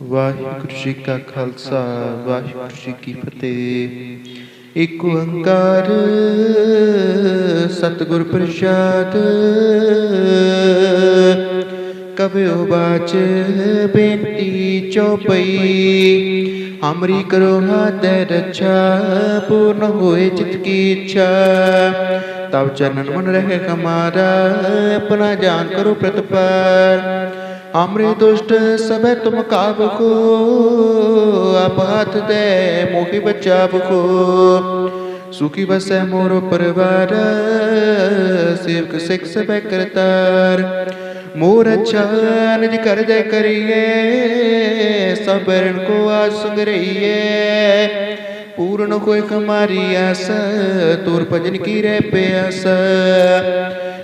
ਵਾਹਿਗੁਰੂ ਜੀ ਕਾ ਖਾਲਸਾ ਵਾਹਿਗੁਰੂ ਜੀ ਕੀ ਫਤਿਹ ਇੱਕ ਓੰਕਾਰ ਸਤਿਗੁਰ ਪ੍ਰਸਾਦ ਕਬਿਓ ਬਾਚ ਬੇਨਤੀ ਚਉਪਈ ਅਮਰੀ ਕਰੋ ਹਾਥੈ ਰੱਛਾ ਪੂਰਨ ਹੋਏ ਚਿਤ ਕੀ ਇੱਛਾ ਤਬ ਚਰਨ ਮਨ ਰਹਿ ਕਮਾਰਾ ਆਪਣਾ ਜਾਨ ਕਰੋ हमरे दुष्ट सब तुम काब को आपात दे, मोहि बचाव को सुखी बस है मोर परिवार, सेवक सिख सब करतार। मोर अच्छा कर दे करिए, सबको आज सुंग रहिए पूर्ण कोई कमारी आस, तुर भजन की रे प्यासा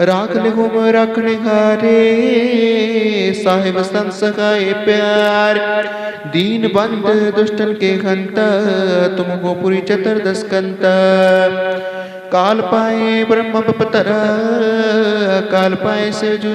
राख लिहुम रखने हारे साहिब संस सखाए प्यार। दीन बंद, दुष्टन के हंत तुम गोपुरी चतर दस कंत। काल पाए ब्रह्म पतरा काल पाए से जू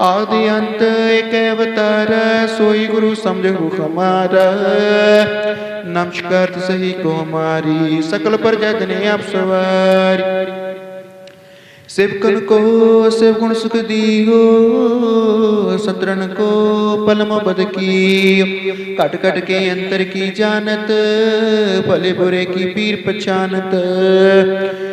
ਆਦਿ ਅੰਤ ਏਕ ਅਵਤਾਰ ਸੋਈ ਗੁਰੂ ਸਮਝਹੁ ਹਮਾਰਾ ਨਮਸਕਾਰ ਸਹੀ ਕੋ ਹਮਾਰੀ ਸਕਲ ਪਰ ਜਗ ਆਪ ਸਵਾਰੀ ਸੇਵਕਨ ਕੋ ਸੇਵਗੁਣ ਸੁਖ ਦੀਓ ਸਤਰਨ ਕੋ ਪਲਮ ਬਦ ਕੀ ਘਟ ਘਟ ਕੇ ਅੰਤਰ ਕੀ ਜਾਣਤ, ਭਲੇ ਬੁਰੇ ਕੀ ਪੀਰ ਪਛਾਨਤ।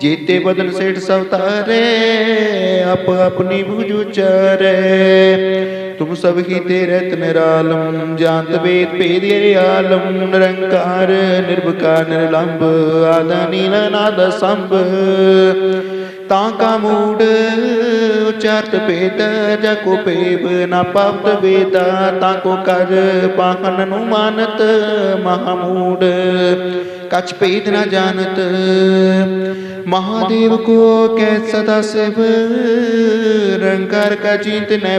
ਜੀਤੇ ਬਦਨ ਸੇਠ ਸਭ ਤਾਰੇ ਆਪ ਆਪਣੀ ਬੁਝ ਉਚਾਰੇ। ਤੁਮ ਸਭ ਕੀ ਤੇ ਰਤਨ ਰਾਲਮ, ਜਾਤ ਵੇਦ ਭੇਦੇ ਆਲਮ, ਨਿਰੰਕਾਰ, ਨਿਰਭਕਾਰ, ਨਿਰਲੰਭ, ਆਦਾ ਨੀਲ ਨਾਦ ਸੰਭ। ਤਾਂ ਕਾ ਮੂੜ, ਉਚਰਤ ਭੇਦ, ਜਾ ਕੋ ਪੇਬ ਨਾ ਪਾਪਤ ਵੇਦਾ। ਤਾਂ ਕੋ ਕਰ ਪਾਹਨ ਨੂੰ ਮਾਨਤ ਮਹਾਮੂੜ कछ भेद न जानत। महादेव को कै सदा शिव रंकार का चिंत न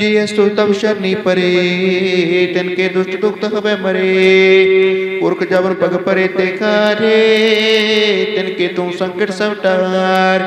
जी सो तब शनि परे, तिनके दुष्ट दुख हवे मरे। पुरख जवन पग परे ते खारे तिनके तू संकट सब टार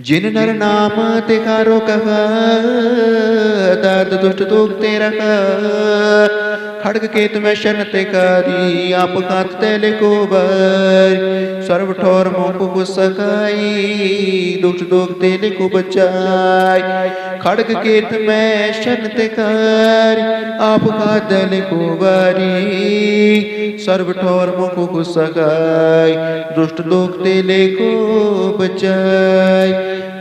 ਜਿਨ ਨਰ ਨਾਮ ਤੇ ਕਰੋ ਕਹ, ਦਰਦ ਦੁਸ਼ਟ ਦੁਖ ਤੇ ਰਖ ਖੜਗ ਕੇਤ ਮੈਂ ਸ਼ਰਨ ਤੇ ਕਾਰੀ, ਆਪ ਕਾਤ ਤੇ ਲਿਖੋ ਬਰ ਸਰਬ ਠੋਰ ਮੋਕ ਕੋ ਸਕਾਈ ਦੁਸ਼ਟ ਦੁਖ ਤੇ ਲਿਖੋ ਬਚਾਈ। ਖੜਗ ਕੇਤ ਮੈਂ ਸ਼ਰਨ ਤੇ ਕਾਰੀ, ਆਪ ਕਾਤ ਤੇ ਲਿਖੋ ਬਾਰੀ ਸਰਬ ਠੋਰ ਮੋਕ ਕੋ ਸਕਾਈ ਦੁਸ਼ਟ ਦੁਖ ਤੇ ਲਿਖੋ ਬਚਾਈ।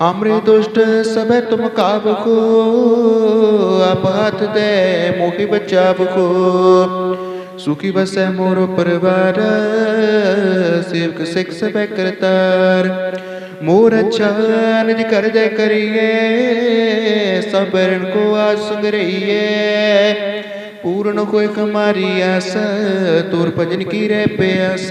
हमरे दुष्ट सब तुम काब को आप हाथ दे मोहि बचाव को सुखी बसे मोर परिवार, सेवक सिख सब करतार। मोर अच्छा निज कर दे करिए, सबको आज संग रहिए पूर्ण कोई कमारी आस तोर भजन की रे प्यास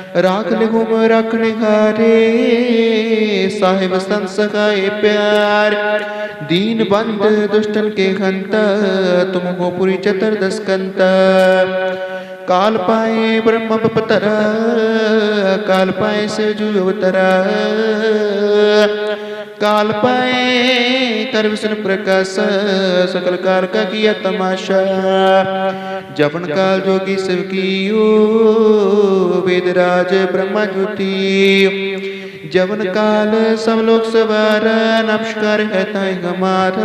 राख लिहुम रखने हारे साहिब संत प्यार। दीन बंद, दुष्टन के हंत तुम हो पुरी चतुर्दश कंत काल पाए ब्रह्म पतरा काल पाए से जुवतरा काल पाए कर विष्णु प्रकाश, सकल कार का किया तमाशा। जपन काल जोगी शिव की वेदराज ब्रह्मा ज्योति। ਜਵਨ ਕਾਲ ਸਭ ਲੋਕ ਸਵਰ, ਨਮਸਕਾਰ ਹੈ ਤਾਈ ਹਮਾਰ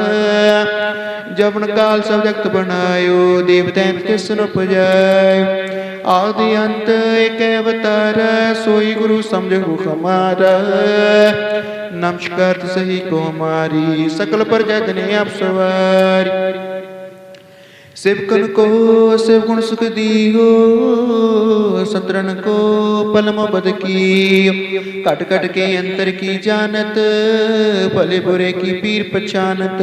ਜਵਨ ਕਾਲ ਸਭ ਜਗਤ ਬਣਾਇਓ ਦੇਵਤੈਨ ਕਿਸ ਨੂੰ ਪਜਾਇ ਆਦਿ ਅੰਤ ਏਕ ਅਵਤਾਰ, ਸੋਈ ਗੁਰੂ ਸਮਝੋ ਹਮਾਰ ਨਮਸਕਾਰ ਸਹੀ ਕੋ ਮਾਰੀ, ਸਕਲ ਪਰ ਨੇ ਆਪ ਸਵਾਰੀ। ਸਿਵਕਨ ਕੋ ਸਿਵਗੁਣ ਸੁਖ ਦੀਓ ਸਤਰਨ ਕੋ ਪਲਮ ਬਦ ਕੀ ਘਟ ਘਟ ਕੇ ਅੰਤਰ ਕੀ ਜਾਣਤ, ਭਲੇ ਬੁਰੇ ਕੀ ਪੀਰ ਪਛਾਨਤ।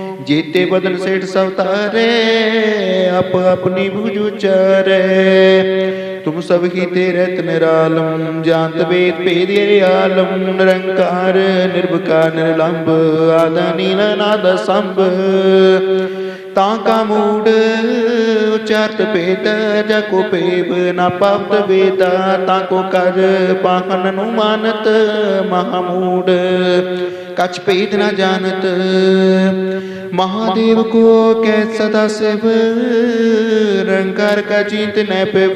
ਜੀਤੇ ਬਦਨ ਸੇਠ ਸਭ ਤਾਰੇ ਆਪ ਆਪਣੀ ਬੁਝ ਉਚਾਰੇ। ਤੁਮ ਸਭ ਕੀ ਤੇ ਰਤ ਨਿਰਾਲਮ ਜਾਤ ਵੇਦ ਭੇਦਿ ਆਲਮ। ਨਿਰੰਕਾਰ ਨਿਰਭਕਾਰ ਨਿਰਲੰਭ, ਆਦਿ ਨੀਲ ਨਾਦ ਸੰਭ ਤਾਂ ਕਾ ਮੂੜ, ਉਚਰਤ ਭੇਦ, ਜਾ ਕੋ ਪੇਬ ਨਾ ਪਾਪਤ ਵੇਦਾ। ਤਾਂ ਕੋ ਕਰ ਪਾਹਨ ਨੂੰ ਮਾਨਤ ਮਹਾਮੂੜ कछ भेद न जानत। महादेव को कै सदा शिव रंकार का चिंत न पिव।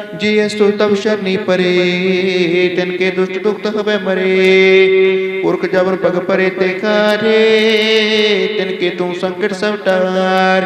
जी सो तब शरणी परे, तिनके दुष्ट दुख हवे मरे। पुरख जबर पग परे ते खारे, तिनके तू संकट सब टार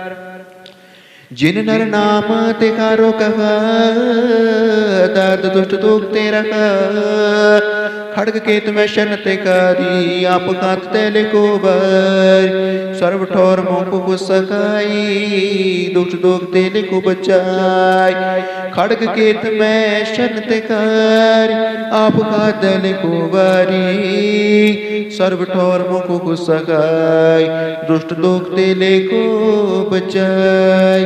ਜਿਨ ਨਰ ਨਾਮ ਤੇ ਕਰੋ ਕਹਾ ਤਤ ਦੁਸ਼ਟ ਤੋਕ ਤੇ ਰਖਾ ਖੜਗ ਕੇਤ ਮੈਂ ਸ਼ਨ ਤੇ ਕਾਰੀ, ਆਪ ਖਾਤ ਤੇ ਲਿਖੋ ਬਰ ਸਰਬ ਠੋਰ ਮੋਹ ਕੋ ਸਕਾਈ ਦੁਸ਼ਟ ਦੁਖ ਤੇ ਲਿਖੋ ਬਚਾਈ। ਖੜਗ ਕੇਤ ਮੈਂ ਸ਼ਨ ਤੇ ਕਾਰੀ, ਆਪ ਖਾਤ ਤੇ ਲਿਖੋ ਬਰੀ ਸਰਬ ਠੋਰ ਮੋਹ ਕੋ ਦੁਸ਼ਟ ਦੁਖ ਤੇ ਲਿਖੋ ਬਚਾਈ।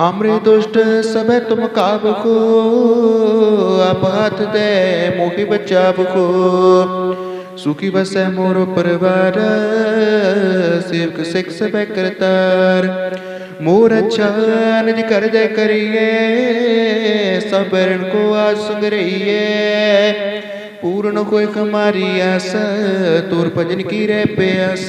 अमृ दुष्ट सब तुम काब को हाथ दे, मोहि बचाब को सुखी बस मोर परिवार, सेवक सिख सब करतार। मोर अच्छा कर दे करिए, सब ऋण को आज रहिए। पूर्ण कोई कमारी आस तुर भजन की रे प्यास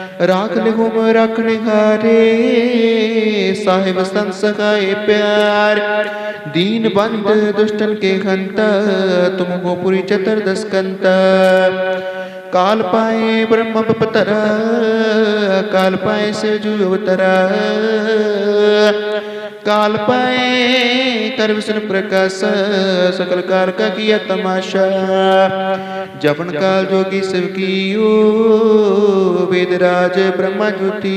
राख लिहुम रखने हारे साहेब संस सखाए प्यार। दीन बंद, दुष्टन के घंता तुमको पूरी चतर दस कंता। काल पाए ब्रह्म पतरा काल पाए से जू काल पाए कर विष्णु प्रकाश सकल कार का किया तमाशा। जपन काल जोगी शिव कियो वेदराज ब्रह्मा ज्योति।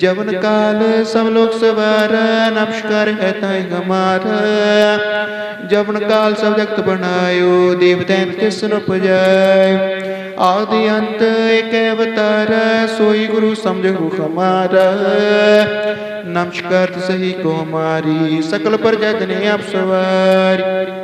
जवन काल सब लोग सवार नमस्कार है ताई हमारा। जवन काल सब जगत बनायो देवतैन किसन उपजाय आदि अंत, एक अवतार, सोई गुरु समझो हमारा। नमस्कार सही को सकल पर जगने आप सवारी।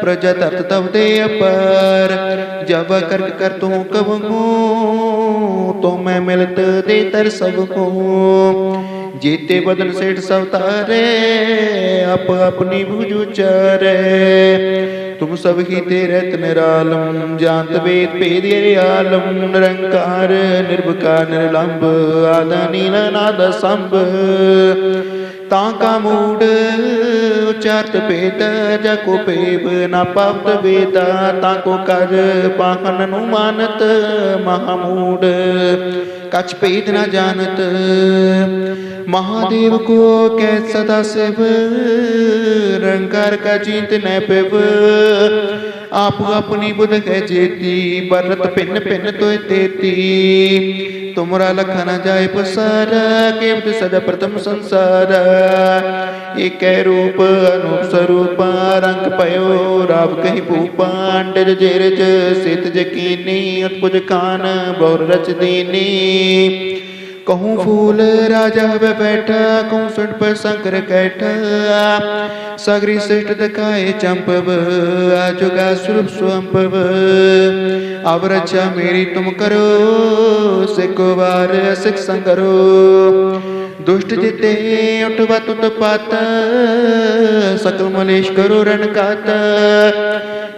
प्रजा तप्त तब दे अपर जब करक कर तू कब तो मैं मिलत दे तर सब को जीते बदन सेठ सब तारे अप अपनी भुज उचारे तुम सब ही तेरे निरालम जानत वेद भेद ये आलम निरंकार निर्भकार निर्लंब आदा नील नाद संभ ਤਾਂ ਕਾ ਮੂੜ ਉਚਾਰਤ ਭੇਦ ਜਾ ਕੋ ਪੇਬ ਨਾ ਪਾਵਤ ਵੇਦਾ ਤਾਂ ਕੋ ਕਰ ਪਾਹਨ ਨੂੰ ਮਾਨਤ ਮਹਾਮੂੜ ਕਛ ਭੇਦ ਨਾ ਜਾਣਤ महादेव को कै सदा शिव रंकार का चिंत न पिव आप अपनी बुध है जेती बरत पिन पिन तो तेती। तुमरा लखा न जाए पसार केवट सदा प्रथम संसार। एक रूप, अनूप स्वरूप, रंग पयो, राव कही भूपांड जेरज, सित जकीनी उत्पुज खान बौर रच दीनी। कहूँ फूल, राजा वे बैठा, कहूँ सुंड पर शंकर कैठा। सगरी श्रेष्ठ दिखाए चंपव, आजुगा स्वरूप स्वंपव अब रक्षा मेरी तुम करो सिको बार सिख संगरो दुष्ट जिते उठवा तुत पात, सकल मलेश करो रण कात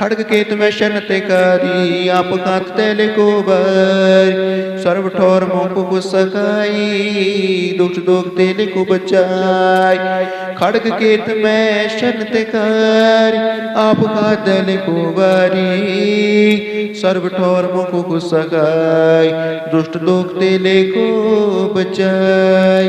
खड़ग के तुम्हें शन तिकारी आप हाथ तेले बर सर्व ठोर मोको को सकाई दुष्ट दुख तेले को बचाई। खड़ग के तुम्हें शन तिकारी आप हाथ तेले को बारी सर्व ठोर मोको को सकाई दुष्ट दुख तेले को बचाई।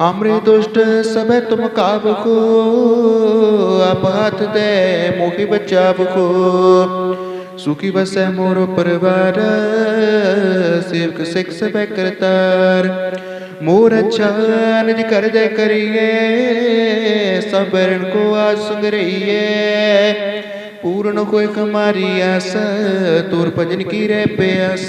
हमरे दुष्ट सब तुम काब को आप हाथ दे मोहि बचाव को सुखी बसे मोरो परिवार, सेवक सिख सब करतार। मोर अच्छा निज कर दे करिए, सबको आज सुंग रहिए। पूर्ण कोई हमारी आस, तोर भजन की रे प्यास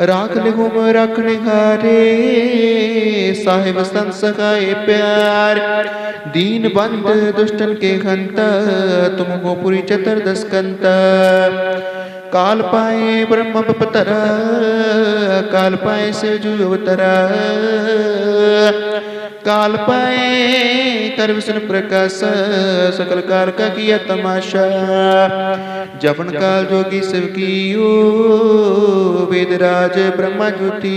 राख लिहुम रखने हारे साहिब संत सखाए प्यार। दीन बंद, दुष्टन के हंता तुम हो पुरी चतुर्दश कंता। काल पाए ब्रह्म पतरा काल पाए से जु काल पाए कर विष्ण प्रकाश सकल काल का किया तमाशा। जपन काल जोगी शिव की ओ वेदराज ब्रह्मा ज्योति।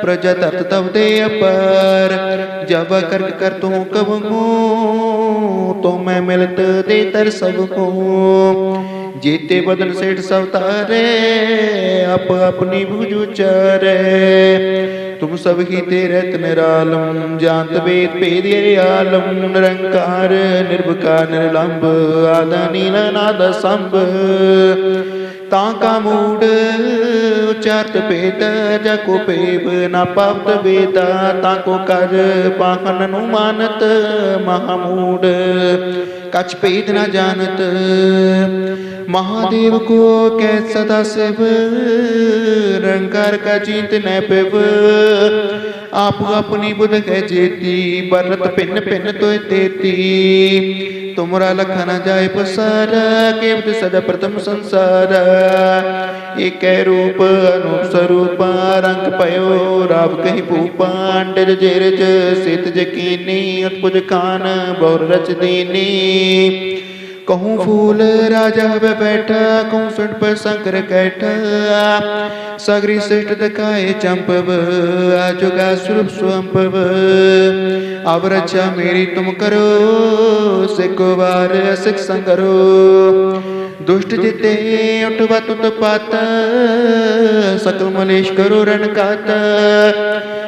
प्रजा तत तब दे अपर जब करक कर तू कब तो मैं मिलत दे तर सबको जीते बदन सेठ सवतारे अप अपनी भुज उचारे तुम सब ही तेरे निरालम जानत वेद भेद ये आलम निरंकार निर्भकार निर्लंब आदा नील नाद संभ ताका मूड उच्चारत भेद जको पेब न पावत वेदा ताको कर पाहन नु मानत महामूड कछ भेद न जानत महादेव को कै सदा शिव रंकार का चिंत न पिव आप अपनी बुध कह जेती, बरत पिन पिन तो देती तुमरा लखन जाए पसार केवत सदा प्रथम संसार। एक रूप अनूप स्वरूप रंग पयो, राव कहीं भूपा डर जेर सित जकीनी, उत्पुज खान बहुर रच दीनी। कहूँ फूल राजा हवे बैठा कहूँ सुन पर शंकर कैठा सगरी श्रेष्ठ दखाए चंपव आजुगा स्वरूप स्वंपव अब रक्षा मेरी तुम करो सिको बार सिख संगरो दुष्ट जिते उठवा तुत पात सकल मलेश करो रण कात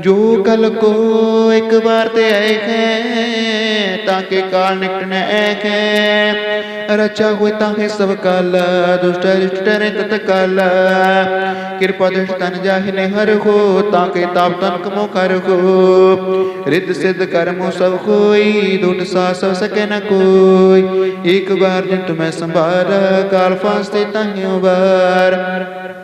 ਜੋ ਕਲ ਕੋ ਇੱਕ ਵਾਰ ਤੇ ਆਏ ਹੈ ਤਾਂ ਕੇ ਕਾਲ ਨਿਕਟਨੇ ਹੈ ਰਚਾ ਹੋਇ ਤਾਂ ਹੈ ਸਭ ਕਲ, ਦੁਸ਼ਟ ਰਿਸ਼ਟਰੇ ਤਤ ਕਲ ਕਿਰਪਾ ਦਿਸ਼ ਤਨ ਜਾਹਿ ਨੇ ਹਰ ਹੋ, ਤਾਂ ਕੇ ਤਾਪ ਤਨ ਕਮੋ ਕਰ ਕੋ ਰਿੱਧ ਸਿੱਧ ਕਰਮੋ ਸਭ ਕੋਈ ਦੁਟ ਸਾ ਸਭ ਸਕੇ ਨ ਕੋਈ। ਇੱਕ ਵਾਰ ਜਿਤ ਮੈਂ ਸੰਭਾਰ, ਕਾਲ ਫਾਸਤੇ ਤਾਂ ਵਾਰ।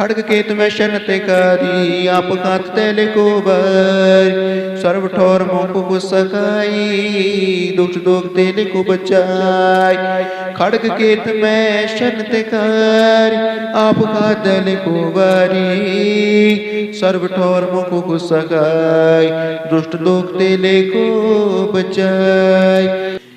ਹੜਗ ਕੇ ਤੁਮੈ ਸ਼ਰਨ ਤੇ ਕਾਰੀ, ਆਪ ਕਾਤ ਤੇ ਲਿਕੋਬਰ ਸਰਬ ਠੋਰ ਮੋਹ ਕੋ ਸਕਾਈ ਦੁਖ ਦੋਖ ਤੇ ਲਿਕੋ ਬਚਾਈ। ਖੜਗ ਕੇਤ ਮੈਂ ਸ਼ਰਨ ਤੇ ਕਰ, ਆਪ ਕਾਤ ਲਿਕੋ ਵਾਰੀ ਸਰਬ ਠੋਰ ਮੋਹ ਕੋ ਸਕਾਈ ਦੁਸ਼ਟ ਦੋਖ ਤੇ ਲਿਕੋ ਬਚਾਈ।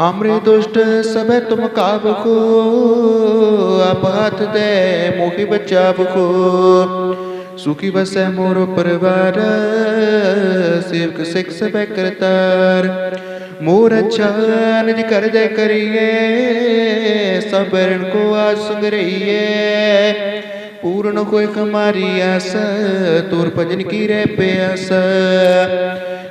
हमरे दुष्ट सब तुम काब को आप हाथ दे, मोहि बचाव को सुखी बसै मोरो परिवार, सेवक सिख सब करतार। मोर अच्छा निज कर दे करिए, सबको आज सुंग रहिए। पूर्ण कोई हमारी आस तोर भजन की रे प्यास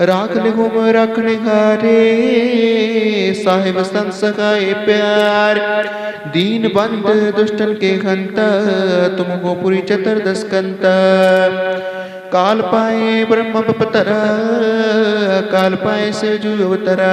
राख लिहुम रखने हारे साहिब संत सखाए प्यार। दीन बंद, दुष्टन के खंत तुम पूरी पुरी दस कंत। काल पाए ब्रह्म पतरा काल पाए से जू अवतरा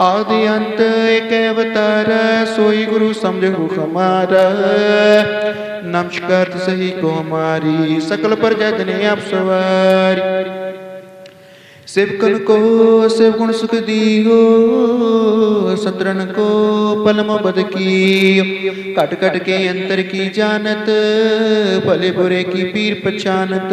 ਆਦਿ ਅੰਤ ਏਕ ਅਵਤਾਰ ਸੋਈ ਗੁਰੂ ਸਮਝਹੁ ਹਮਾਰਾ ਨਮਸਕਾਰ ਸਹੀ ਕੋ ਹਮਾਰੀ, ਸਕਲ ਪ੍ਰਜਤ ਨੇ ਆਪ ਸਵਾਰੀ। ਸਿਵਕਨ ਕੋ ਸਿਵਗੁਣ ਸੁਖ ਦੀਓ ਸਤਰਨ ਕੋ ਪਲਮ ਬਦ ਕੀ ਘਟ ਘਟ ਕੇ ਅੰਤਰ ਕੀ ਜਾਣਤ, ਭਲੇ ਬੁਰੇ ਕੀ ਪੀਰ ਪਛਾਨਤ।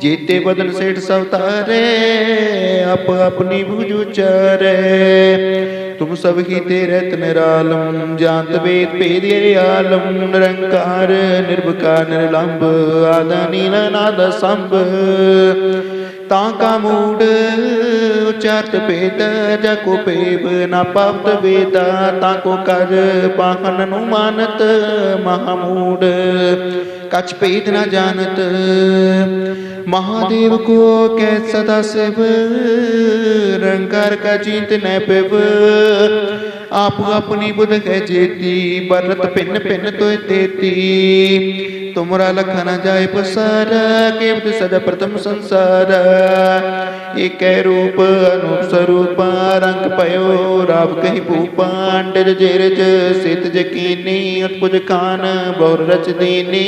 ਜੀਤੇ ਬਦਨ ਸੇਠ ਸਭ ਤਾਰੇ ਆਪ ਆਪਣੀ ਭੁਜ ਉਚਾਰੇ। ਤੁਮ ਸਭ ਕੀ ਤੇ ਰਤਨ ਰਾਲਮ, ਜਾਤ ਵੇਦ ਭੇਦੇ ਆਲਮ, ਨਿਰੰਕਾਰ, ਨਿਰਭਕਾਰ, ਨਿਰਲੰਭ, ਆਦਾ ਨਾਦ ਸੰਭ। ਤਾਂ ਕਾ ਮੂੜ, ਉਚਾਰਤ ਭੇਦ, ਜਾ ਕੋ ਪੇਬ ਨਾ ਪਾਪਤ ਵੇਦਾ। ਤਾਂ ਕੋ ਕਰ ਪਾਹਨ ਨੂੰ ਮਾਨਤ, ਮਹਾ ਮੂੜ, ਕਛ ਭੇਦ ਨਾ ਜਾਣਤ। महादेव को कै सदा शिव रंकार का चिंत न पिव आप अपनी बुध है जेती बरत पिन पिन तो देती तुमरा लखन जाय पसारा केवट सदा प्रथम संसार एक रूप अनूप स्वरूप रंग पयो राव कही भूपा अंडज जेरज सित जकीनी अटपुज खान बहुर रच दीनी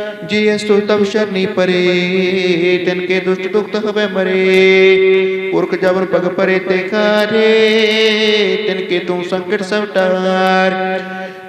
जी सो तब शनि परे, तिनके दुष्ट दुख हवे मरे। पुरख जबर पग परे ते खारे तिनके तू संकट सब टार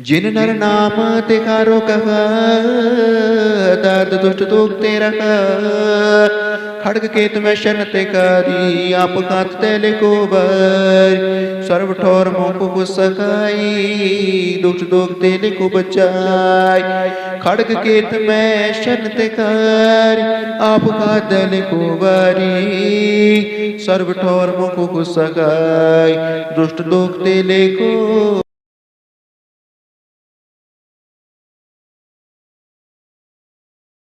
ਜਿਨ ਨਰ ਨਾਮ ਤੇ ਕਰੋ ਕਹ, ਦਰਦ ਦੁਸ਼ਟ ਦੁਖ ਤੇ ਰਖ ਖੜਗ ਕੇਤ ਮੈਂ ਸ਼ਰਨ ਤੇ ਕਰੀ, ਆਪ ਕਾਤ ਤੇ ਲਿਖੋ ਬਰ ਸਰਬ ਠੋਰ ਮੋਕ ਕੋ ਸਕਾਈ ਦੁਖ ਦੁਖ ਤੇ ਲਿਖੋ ਬਚਾਈ। ਖੜਗ ਕੇਤ ਮੈਂ ਸ਼ਰਨ ਤੇ ਕਰੀ, ਆਪ ਕਾਤ ਤੇ ਲਿਖੋ ਬਰੀ ਸਰਬ ਠੋਰ ਮੋਕ ਕੋ ਸਕਾਈ ਦੁਸ਼ਟ ਦੁਖ ਤੇ ਲਿਖੋ